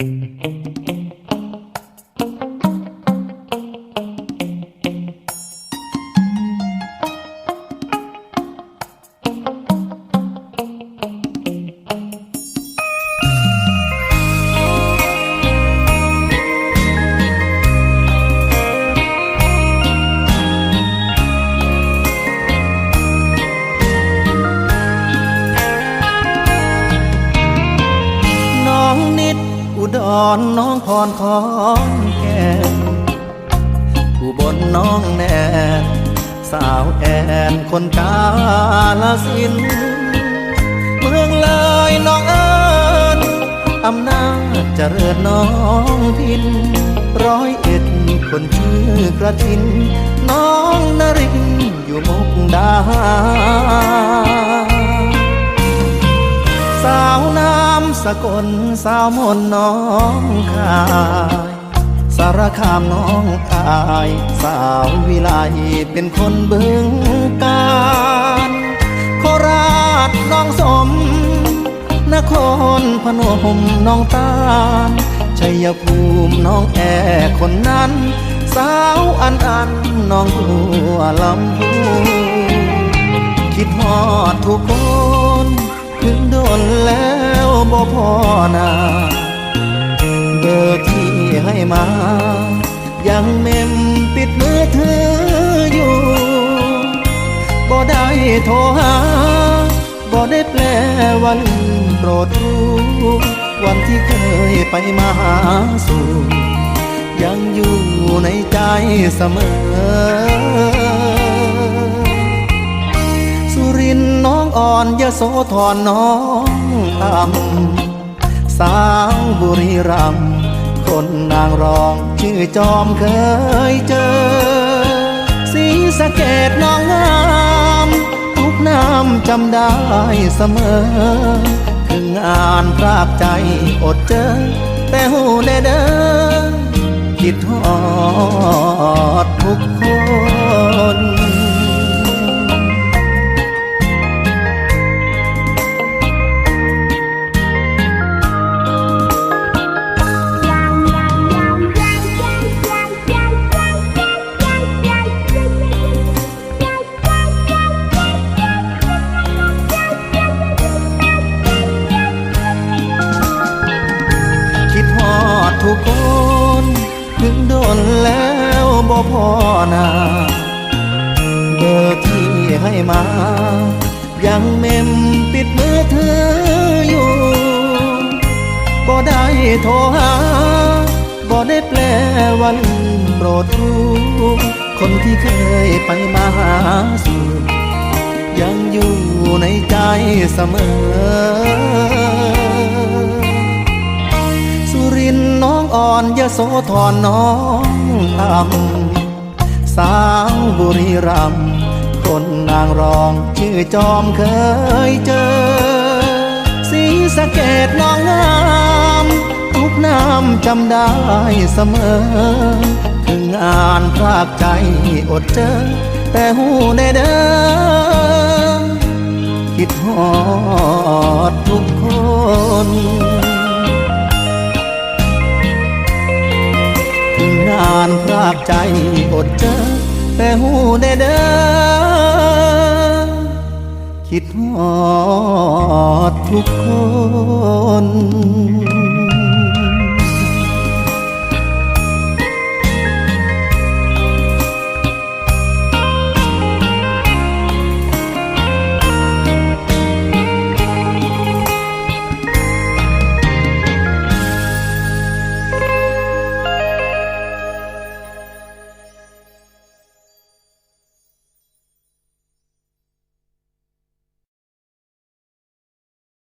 น้ รน้องพรของแก่นอุบลน้องแนนสาวแอนคนกาลสิน เมืองเลยน้องเอิญอำนาจเจริญน้องพิน ร้อยเอ็ดคนชื่อกระทิน น้องนรินอยู่มุกดาหา สกลสาวมนน้องคายสารคามน้องอาย สาววิไลเป็นคนบึงการโคราชน้องสม นครพนมน้องตาลชัยภูมิน้องแอคนนั้น สาวอันอันน้องบัวลำพูคิดฮอดทุกคน บ่พอนาเบอร์ที่ให้มา ยังเมมปิดมือถืออยู่บ่ได้โทรหาบ่ได้แปลวันโปรดรู้วันที่เคยไปมาหาสู่ยังอยู่ในใจเสมอสุรินทร์น้องอ่อนยโสธรน้อง ต่ำสาวบุรีรัมคนนางรองชื่อจอมเคยเจอ สีสะเกดน้องงามทุกน้ำจำได้เสมอคืองานพรากใจอดเจอ แต่หูแน่เด้อคิดฮอดทุกคน บ่พอนาเบอร์ที่ให้มา ยังเมมปิดมือถืออยู่บ่ได้โทรหาบ่ได้แปลวันโปรดรู้คนที่เคยไปมาหาสู่ยังอยู่ในใจเสมอสุรินน้องอ่อนยโสธรน้องต่ำ บุรีรัมย์คนนางรองชื่อจอมเคยเจอ สีสะเกดน้องงามทุกน้ำจำได้เสมอ ถึงงานพรากใจอดเจอ แต่หูในเด้อคิดฮอดทุกคนถึงงานพรากใจอดเจอ แต่หูได้เด้อคิดหอดทุกคน